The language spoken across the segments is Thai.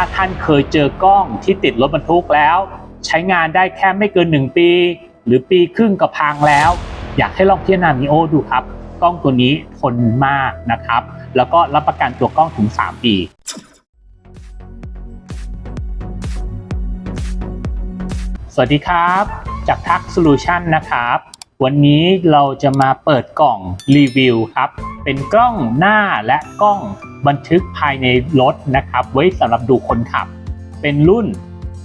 ถ้าท่านเคยเจอกล้องที่ติดรถบรรทุกแล้ว ใช้งานได้แค่ไม่เกิน 1 ปี หรือปีครึ่งก็พังแล้ว อยากให้ลองพิจารณามิโอดูครับ กล้องตัวนี้ทนมากนะครับ แล้วก็รับประกันตัวกล้องถึง 3 ปีสวัสดีครับ จากทักโซลูชันนะครับ วันนี้เราจะมาเปิดกล่องรีวิวครับ เป็นกล้องหน้าและกล้องบันทึกภายในรถนะครับ ไว้สำหรับดูคนขับ เป็นรุ่น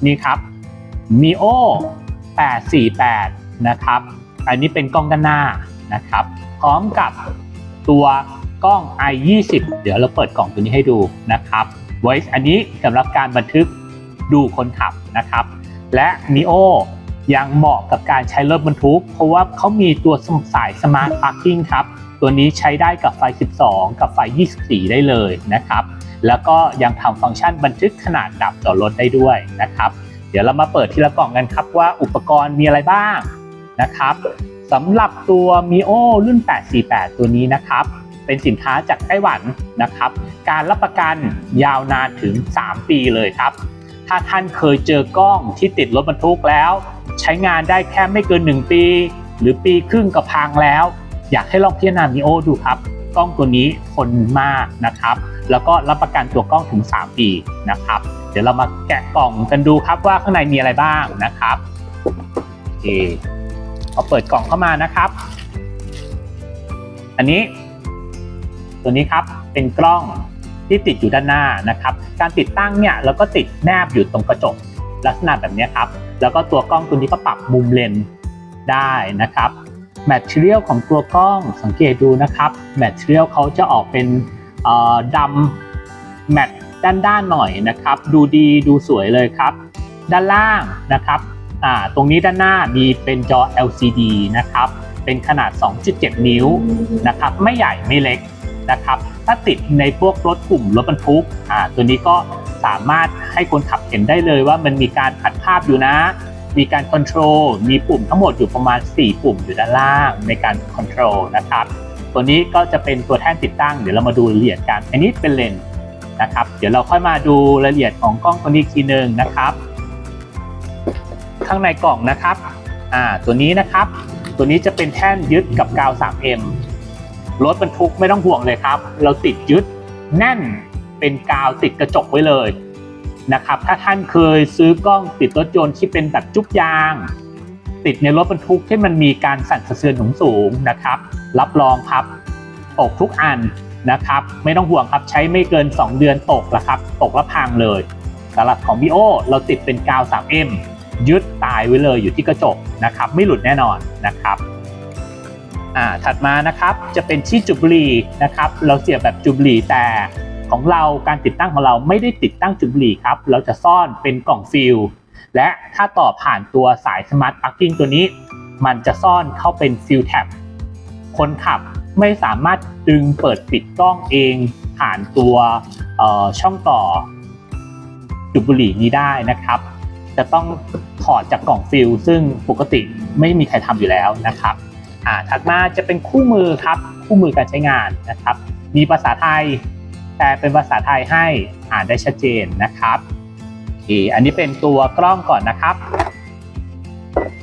นี้ครับ mio 848 นะครับ อันนี้เป็นกล้องด้านหน้านะครับ พร้อมกับตัวกล้อง i 2 0เดี๋ยวเราเปิดกล่องตัวนี้ให้ดูนะครับไว้อันนี้สำหรับการบันทึกดูคนขับนะครับ และ mio ยังเหมาะกับการใช้รถบรรทุก เพราะว่าเขามีตัวสาย Smart Parking ครับ ตัวนี้ใช้ได้กับไฟ 12 กับไฟ 24 ได้เลยนะครับ แล้วก็ยังทำฟังก์ชันบันทึกขนาดดับต่อรถได้ด้วยนะครับ เดี๋ยวเรามาเปิดทีละกล่องกันครับว่าอุปกรณ์มีอะไรบ้างนะครับสำหรับตัว mio รุ่น 848 ตัวนี้นะครับเป็นสินค้าจากไต้หวันนะครับ การรับประกันยาวนานถึง 3 ปีเลยครับ ถ้าท่านเคยเจอกล้องที่ติดรถบรรทุกแล้ว ใช้งานได้แค่ไม่เกิน 1 ปี หรือปีครึ่งก็พังแล้ว อยากให้ลองพิจารณามิโอดูครับ กล้องตัวนี้ทนมากนะครับ แล้วก็รับประกันตัวกล้องถึง 3 ปีนะครับ เดี๋ยวเรามาแกะกล่องกันดูครับว่าข้างในมีอะไรบ้างนะครับโอเคพอเปิดกล่องเข้ามานะครับ อันนี้ ตัวนี้ครับเป็นกล้อง ที่ติดอยู่ด้านหน้านะครับ การติดตั้งเนี่ยเราก็ติดแนบอยู่ตรงกระจกลักษณะแบบนี้ครับ แล้วก็ตัวกล้องตัวนี้ก็ปรับมุมเลนได้นะครับแมทเทียลของตัวกล้องสังเกตดูนะครับแมทเทียลเขาจะออกเป็นดำแมทด้านๆหน่อยนะครับ ดูดีดูสวยเลยครับ ด้านล่างนะครับตรงนี้ด้านหน้ามีเป็นจอ LCD นะครับ เป็นขนาด 2.7 นิ้วนะครับ ไม่ใหญ่ไม่เล็กนะครับ ถ้าติดในพวกรถกลุ่มรถบรรทุกอ่าตัวนี้ก็สามารถให้คนขับเห็นได้เลยว่ามันมีการผัดภาพอยู่นะ มีการคอนโทรลมีปุ่มทั้งหมดอยู่ประมาณ 4 ปุ่มอยู่ด้านล่างในการคอนโทรลนะครับตัวนี้ก็จะเป็นตัวแท่นติดตั้งเดี๋ยวเรามาดูรายละเอียดกันอันนี้เป็นเลนส์นะครับ เดี๋ยวเราค่อยมาดูรายละเอียดของกล้องตัวนี้อีกทีหนึ่งนะครับ ข้างในกล่องนะครับอ่าตัวนี้นะครับ ตัวนี้จะเป็นแท่นยึดกับกาว 3M รถบรรทุกไม่ต้องห่วงเลยครับ เราติดยึดแน่นเป็นกาวติดกระจกไว้เลยนะครับ ถ้าท่านเคยซื้อกล้องติดรถยนต์ที่เป็นแบบจุ๊บยาง ติดในรถบรรทุกที่มันมีการสั่นสะเทือนสูงๆนะครับ รับรองครับตกทุกอันนะครับ ไม่ต้องห่วงครับใช้ไม่เกิน 2 เดือนตกแล้วครับ ตกแล้วพังเลยสำหรับของ b ิโอเราติดเป็นกาว 3M ยึดตายไว้เลยอยู่ที่กระจกนะครับ ไม่หลุดแน่นอนนะครับ อ่าถัดมานะครับจะเป็นที่จุบหรีนะครับ เราเสียบแบบจุบหรีแต่ของเราการติดตั้งของเราไม่ได้ติดตั้งจุบหรีครับ เราจะซ่อนเป็นกล่องฟิลและถ้าต่อผ่านตัวสายสมาร์ทปลั๊กกิ้งตัวนี้ มันจะซ่อนเข้าเป็นฟิลแท็บคนขับไม่สามารถดึงเปิดปิดกล้องเองผ่านตัวช่องต่อจุบบุหรีนี้ได้นะครับ จะต้องถอดจากกล่องฟิลซึ่งปกติไม่มีใครทำอยู่แล้วนะครับ อ่าถัดมาจะเป็นคู่มือครับ คู่มือการใช้งานนะครับ มีภาษาไทยแต่เป็นภาษาไทยให้อ่านได้ชัดเจนนะครับโอเคอันนี้เป็นตัวกล้องก่อนนะครับ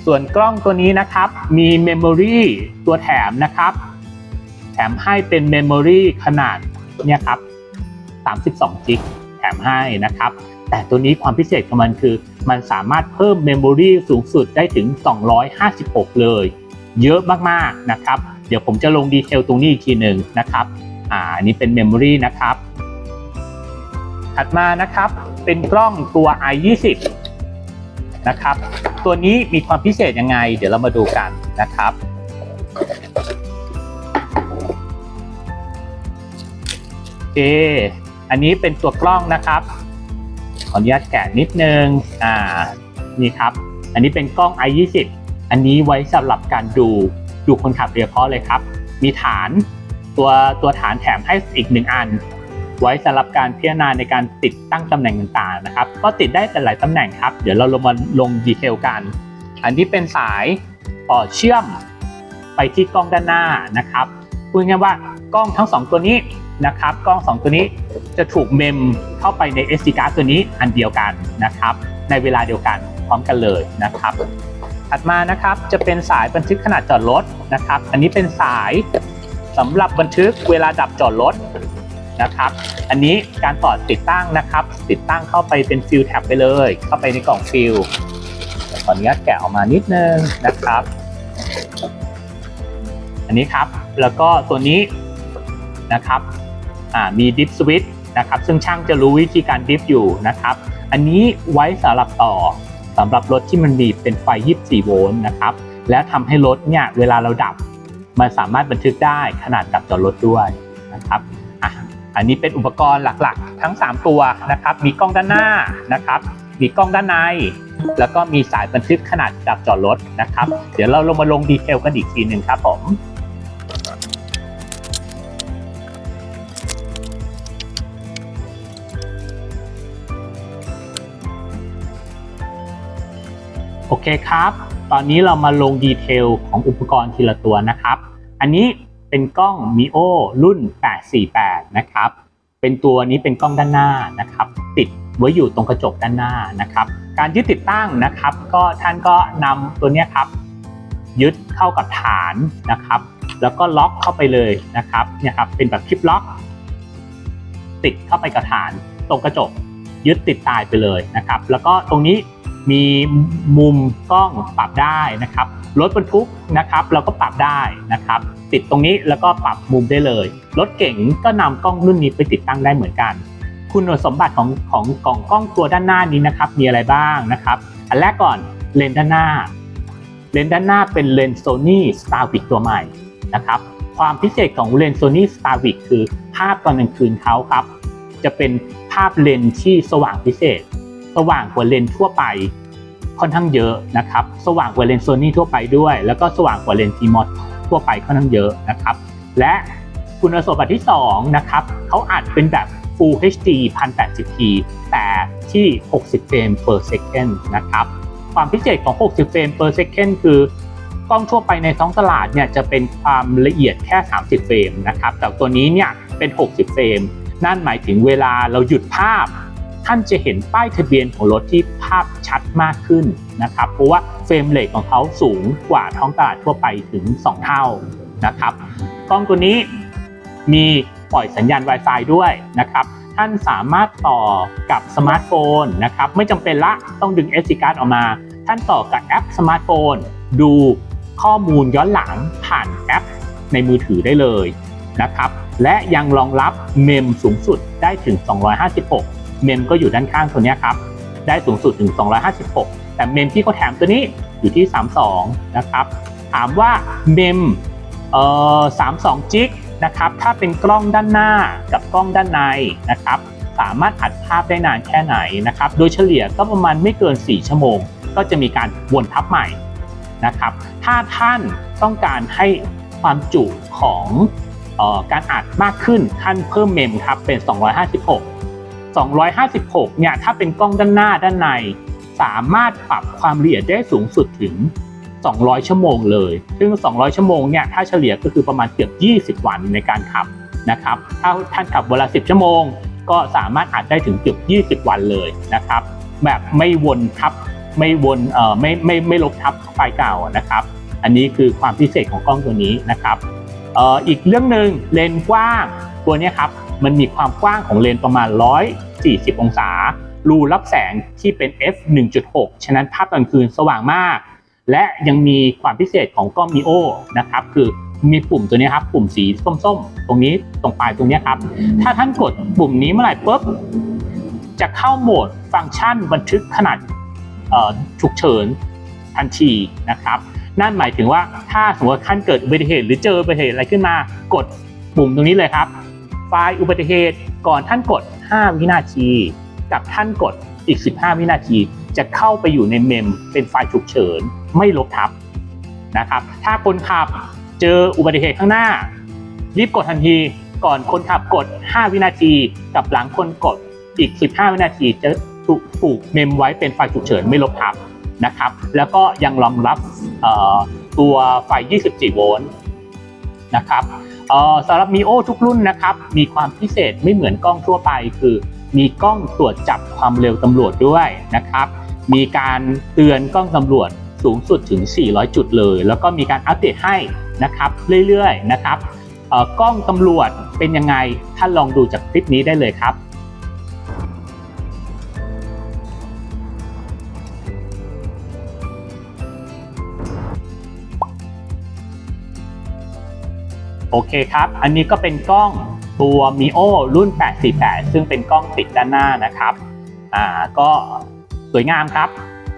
ส่วนกล้องตัวนี้นะครับ มีเมมโมรีตัวแถมนะครับ แถมให้เป็นเมมโมรีขนาดเนี่ยครับ32จิกแถมให้นะครับ แต่ตัวนี้ความพิเศษของมันคือ มันสามารถเพิ่มเมมโมรีสูงสุดได้ถึง 256 เลย เยอะมากๆนะครับ เดี๋ยวผมจะลงดีเทลตรงนี้อีกทีหนึ่งนะครับ อ่าอันนี้เป็นเมมโมรีนะครับ ถัดมานะครับเป็นกล้องตัว i 2 0นะครับ ตัวนี้มีความพิเศษยังไง เดี๋ยวเรามาดูกันนะครับโออันนี้เป็นตัวกล้องนะครับขออนุญาตแกะนิดนึง อ่า นี่ครับ อันนี้เป็นกล้อง i 2 0 อันนี้ไว้สำหรับการดูดูคนขับโดยเฉพาะเลยครับ มีฐานตัวตัวฐานแถมให้อีกหนึ่งอัน ไว้สำหรับการพิจารณาในการติดตั้งตำแหน่งต่างๆนะครับ ก็ติดได้แต่หลายตำแหน่งครับ เดี๋ยวเราลงมาลงดีเทลกัน อันนี้เป็นสายต่อเชื่อมไปที่กล้องด้านหน้านะครับพูดง่ายว่ากล้องทั้งสองตัวนี้นะครับ กล้องสองตัวนี้จะถูกเมมเข้าไปใน SD card ตัวนี้อันเดียวกันนะครับ ในเวลาเดียวกันพร้อมกันเลยนะครับ ถัดมานะครับจะเป็นสายบันทึกขนาดจอดรถนะครับ อันนี้เป็นสายสำหรับบันทึกเวลาดับจอดรถนะครับ อันนี้การต่อติดตั้งนะครับ ติดตั้งเข้าไปเป็นฟิลแท็บไปเลย เข้าไปในกล่องฟิลเดี๋ยวขออนุญาตแกะออกมานิดนึงนะครับ อันนี้ครับแล้วก็ตัวนี้นะครับมีดิฟสวิตนะครับซึ่งช่างจะรู้วิธีการดิฟอยู่นะครับ อันนี้ไว้สำหรับต่อ สำหรับรถที่มันมีเป็นไฟ 24 โวลต์นะครับ แล้วทำให้รถเนี่ยเวลาเราดับ มันสามารถบันทึกได้ขนาดดับจอดรถด้วยนะครับอะอันนี้เป็นอุปกรณ์หลักๆ ทั้ง 3 ตัวนะครับ มีกล้องด้านหน้านะครับ มีกล้องด้านใน แล้วก็มีสายบันทึกขนาดดับจอดรถนะครับ เดี๋ยวเราลงมาลงดีเทลกันอีกทีหนึ่งครับผม เคครับ ตอนนี้เรามาลงดีเทลของอุปกรณ์ทีละตัวนะครับ อันนี้เป็นกล้อง Mio รุ่น 848 นะครับ เป็นตัวนี้เป็นกล้องด้านหน้านะครับ ติดไว้อยู่ตรงกระจกด้านหน้านะครับ การยึดติดตั้งนะครับ ก็ท่านก็นำตัวนี้ครับ ยึดเข้ากับฐานนะครับ แล้วก็ล็อกเข้าไปเลยนะครับเนี่ยครับเป็นแบบคลิปล็อก ติดเข้าไปกับฐานตรงกระจกยึดติดตายไปเลยนะครับ แล้วก็ตรงนี้ มีมุมกล้องปรับได้นะครับรถบรรทุกนะครับเราก็ปรับได้นะครับติดตรงนี้แล้วก็ปรับมุมได้เลย รถเก๋งก็นำกล้องรุ่นนี้ไปติดตั้งได้เหมือนกัน คุณสมบัติของของกล่องกล้องตัวด้านหน้านี้นะครับมีอะไรบ้างนะครับ อันแรกก่อนเลนส์ด้านหน้า เลนส์ด้านหน้าเป็นเลนส์ Sony Starvic ตัวใหม่นะครับความพิเศษของเลนส์ Sony Starvic คือภาพตอนกลางคืนเขาครับ จะเป็นภาพเลนส์ที่สว่างพิเศษ สว่างกว่าเลนส์ทั่วไป ค่อนข้างเยอะนะครับ สว่างกว่าเลนส์ Sony ทั่วไปด้วย แล้วก็สว่างกว่าเลนส์ CMOS ทั่วไปค่อนข้างเยอะนะครับ และคุณสมบัติที่2นะครับเขาอัดเป็นแบบ Full HD 1080p แต่ที่ 60 เฟรม per second นะครับ ความพิเศษของ 60 เฟรม per second คือกล้องทั่วไปในท้องตลาดเนี่ยจะเป็นความละเอียดแค่ 30 เฟรมนะครับ แต่ตัวนี้เนี่ยเป็น 60 เฟรม นั่นหมายถึงเวลาเราหยุดภาพ ท่านจะเห็นป้ายทะเบียนของรถที่ภาพชัดมากขึ้นนะครับ เพราะว่าเฟรมเรทของเขาสูงกว่าท้องตลาดทั่วไปถึง 2 เท่านะครับกล้องตัวนี้มีปล่อยสัญญาณ Wi-Fi ด้วยนะครับ ท่านสามารถต่อกับสมาร์ทโฟนนะครับ ไม่จำเป็นละต้องดึง SD card ออกมา ท่านต่อกับแอปสมาร์ทโฟน ดูข้อมูลย้อนหลังผ่านแอปในมือถือได้เลยนะครับ และยังรองรับเมมสูงสุดได้ถึง 256 เมมก็อยู่ด้านข้างตัวนี้ครับ ได้สูงสุดถึง 256 แต่เมมที่เขาแถมตัวนี้อยู่ที่ 32 นะครับ ถามว่าเมมเอ่อ32จิกนะครับ ถ้าเป็นกล้องด้านหน้ากับกล้องด้านในนะครับ สามารถอัดภาพได้นานแค่ไหนนะครับ โดยเฉลี่ยก็ประมาณไม่เกิน 4 ชั่วโมง ก็จะมีการวนทับใหม่นะครับ ถ้าท่านต้องการให้ความจุของออการอัดมากขึ้นท่านเพิ่มเมมครับเป็น 256 256 เนี่ย ถ้าเป็นกล้องด้านหน้าด้านใน สามารถปรับความละเอียดได้สูงสุดถึง 200 ชั่วโมงเลย ซึ่ง 200 ชั่วโมงเนี่ย ถ้าเฉลี่ยก็คือประมาณเกือบ 20 วันในการขับนะครับ ถ้าท่านขับเวลา 10 ชั่วโมง ก็สามารถอัดได้ถึงเกือบ 20 วันเลยนะครับ แบบไม่วนทับ ไม่วนเอ่อไม่ไม่ไม่ลบทับไฟล์เก่านะครับ อันนี้คือความพิเศษของกล้องตัวนี้นะครับเอ่ออีกเรื่องหนึ่งเลนส์กว้างตัวนี้ครับ มันมีความกว้างของเลนประมาณ 140 องศา รูรับแสงที่เป็น f 1.6 ฉะนั้นภาพกลางคืนสว่างมาก และยังมีความพิเศษของกล้อง Mio นะครับคือมีปุ่มตัวนี้ครับปุ่มสีส้มๆ ตรงนี้ตรงปลายตรงนี้ครับ ถ้าท่านกดปุ่มนี้เมื่อไหร่ปุ๊บจะเข้าโหมดฟังก์ชันบันทึกขนาดฉุกเฉินทันทีนะครับ นั่นหมายถึงว่าถ้าสมมติว่าท่านเกิดอุบัติเหตุหรือเจออุบัติเหตุอะไรขึ้นมา กดปุ่มตรงนี้เลยครับ ไฟล์อุบัติเหตุ ก่อนท่านกด 5 วินาที กับท่านกดอีก 15 วินาที จะเข้าไปอยู่ในเมมเป็นไฟล์ฉุกเฉินไม่ลบทับนะครับ ถ้าคนขับเจออุบัติเหตุข้างหน้า รีบกดทันทีก่อนคนขับกด 5 วินาที กับหลังคนกดอีก 15 วินาทีจะถูกถูกเมมไว้เป็นไฟล์ฉุกเฉินไม่ลบทับนะครับ แล้วก็ยังรองรับตัวไฟ 24 โวลต์ นะครับสำหรับมีโอทุกรุ่นนะครับ มีความพิเศษไม่เหมือนกล้องทั่วไปคือ มีกล้องตรวจจับความเร็วตำรวจด้วยนะครับ มีการเตือนกล้องตำรวจสูงสุดถึง 400 จุดเลย แล้วก็มีการอัปเดตให้นะครับเรื่อยๆนะครับกล้องตำรวจเป็นยังไงท่านลองดูจากคลิปนี้ได้เลยครับ โอเคครับ อันนี้ก็เป็นกล้องตัว Mio รุ่น 848 ซึ่งเป็นกล้องติดด้านหน้านะครับ อ่า ก็สวยงามครับ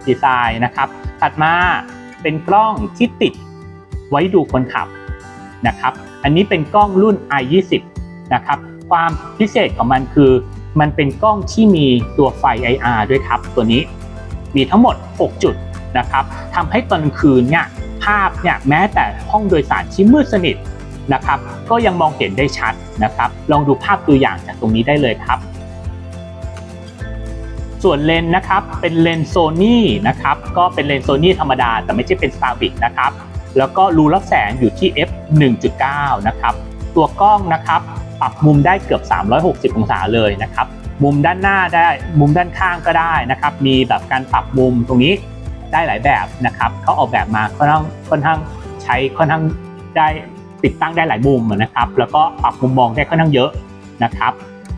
ดีไซน์นะครับ ถัดมาเป็นกล้องที่ติดไว้ดูคนขับนะครับ อันนี้เป็นกล้องรุ่น i20 นะครับ ความพิเศษของมันคือ มันเป็นกล้องที่มีตัวไฟ IR ด้วยครับ ตัวนี้มีทั้งหมด 6 จุดนะครับทำให้ตอนคืนเนี่ยภาพเนี่ยแม้แต่ห้องโดยสารที่มืดสนิท นะครับ ก็ยังมองเห็นได้ชัดนะครับ ลองดูภาพตัวอย่างจากตรงนี้ได้เลยครับ ส่วนเลนนะครับเป็นเลนโซนี่นะครับก็เป็นเลนโซนี่ธรรมดา แต่ไม่ใช่เป็น s t a r v i c นะครับแล้วก็รูรับแสงอยู่ที่ f 1.9 นะครับ ตัวกล้องนะครับปรับมุมได้เกือบ 360 องศาเลยนะครับ มุมด้านหน้าได้ มุมด้านข้างก็ได้นะครับ มีแบบการปรับมุมตรงนี้ได้หลายแบบนะครับ เขาออกแบบมาค่อนข้างค่อนข้างใช้ค่อนข้างได้ ติดตั้งได้หลายมุมนะครับ แล้วก็ปรับมุมมองได้ค่อนข้างเยอะนะครับ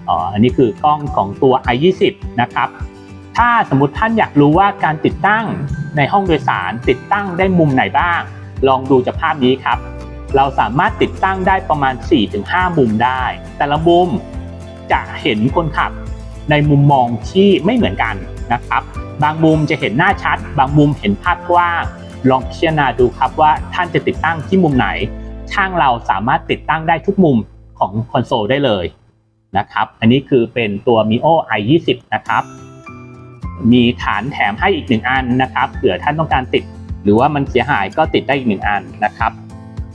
อ,อ,อันนี้คือกล้องของตัว i20 นะครับ ถ้าสมมติท่านอยากรู้ว่าการติดตั้งในห้องโดยสาร ติดตั้งได้มุมไหนบ้าง ลองดูจากภาพนี้ครับ เราสามารถติดตั้งได้ประมาณ 4-5 มุมได้ แต่ละมุมจะเห็นคนขับในมุมมองที่ไม่เหมือนกันนะครับ บางมุมจะเห็นหน้าชัด บางมุมเห็นภาพกว้าง ลองพิจารณาดูครับว่าท่านจะติดตั้งที่มุมไหน ช่างเราสามารถติดตั้งได้ทุกมุมของคอนโซลได้เลยนะครับ อันนี้คือเป็นตัว Mio i20 นะครับ มีฐานแถมให้อีกหนึ่งอันนะครับ เผื่อท่านต้องการติด หรือว่ามันเสียหายก็ติดได้อีกหนึ่งอันนะครับ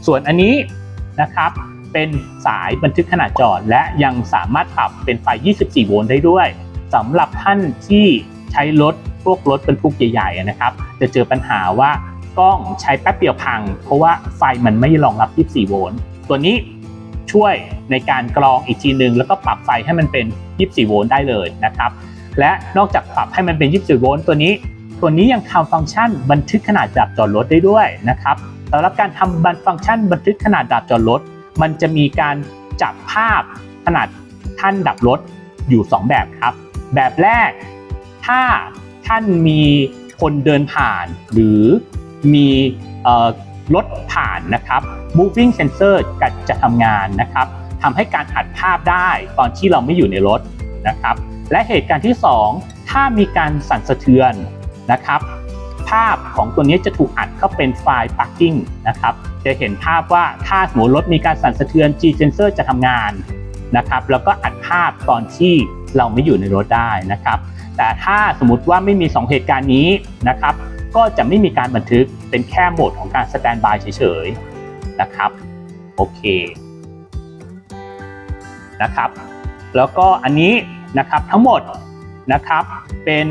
ส่วนอันนี้นะครับเป็นสายบันทึกขนาดจอและยังสามารถปรับเป็นไฟ 24 โวลต์ได้ด้วยสำหรับท่านที่ใช้รถพวกรถบรรทุกใหญ่ๆนะครับ จะเจอปัญหาว่า กล้องใช้แป๊บเดียวพัง เพราะว่าไฟมันไม่รองรับ 24 โวลต์ตัวนี้ช่วยในการกรองอีกทีหนึ่งแล้วก็ปรับไฟให้มันเป็น 24 โวลต์ได้เลยนะครับและนอกจากปรับให้มันเป็น 24 โวลต์ตัวนี้ ตัวนี้ยังทำฟังก์ชันบันทึกขนาดดับจอดรถได้ด้วยนะครับสำหรับการทำบันฟังก์ชันบันทึกขนาดดับจอดรถ มันจะมีการจับภาพขนาดท่านดับรถอยู่ 2 แบบครับ แบบแรก ถ้าท่านมีคนเดินผ่านหรือ มีรถผ่านนะครับ moving sensor ก็จะทำงานนะครับทำให้การอัดภาพได้ตอนที่เราไม่อยู่ในรถนะครับ และเหตุการณ์ที่ 2 ถ้ามีการสั่นสะเทือนนะครับ ภาพของตัวนี้จะถูกอัดเข้าเป็นไฟล์ plugin นะครับ จะเห็นภาพว่าถ้าสมมติรถมีการสั่นสะเทือน G sensor จะทำงานนะครับ แล้วก็อัดภาพตอนที่เราไม่อยู่ในรถได้นะครับ แต่ถ้าสมมติว่าไม่มี 2 เหตุการณ์นี้นะครับ ก็จะไม่มีการบันทึกเป็นแค่โหมดของการสแตนบายเฉยๆนะครับโอเคนะครับแล้วก็อันนี้นะครับทั้งหมดนะครับเป็น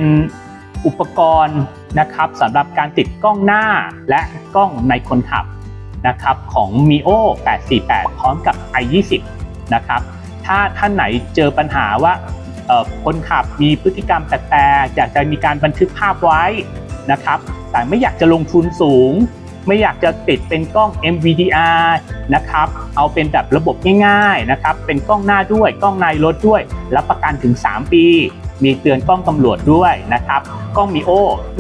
อุปกรณ์นะครับสำหรับการติดกล้องหน้าและกล้องในคนขับนะครับของ Mio 848 พร้อมกับ i20 นะครับถ้าท่านไหนเจอปัญหาว่าคนขับมีพฤติกรรมแปลกๆอยากจะมีการบันทึกภาพไว้ นะครับแต่ไม่อยากจะลงทุนสูง ไม่อยากจะติดเป็นกล้อง MVDR นะครับเอาเป็นแบบระบบง่ายๆนะครับเป็นกล้องหน้าด้วยกล้องในรถด้วย รับประกันถึง 3 ปี มีเตือนกล้องตำรวจด้วยนะครับกล้องมีโอ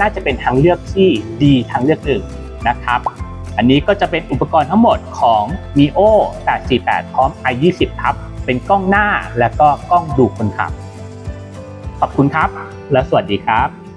น่าจะเป็นทางเลือกที่ดีทางเลือกหนึ่งนะครับอันนี้ก็จะเป็นอุปกรณ์ทั้งหมดของ Mio 848 พร้อม i20 ครับ เป็นกล้องหน้าและก็กล้องดูคนขับ ขอบคุณครับ และสวัสดีครับ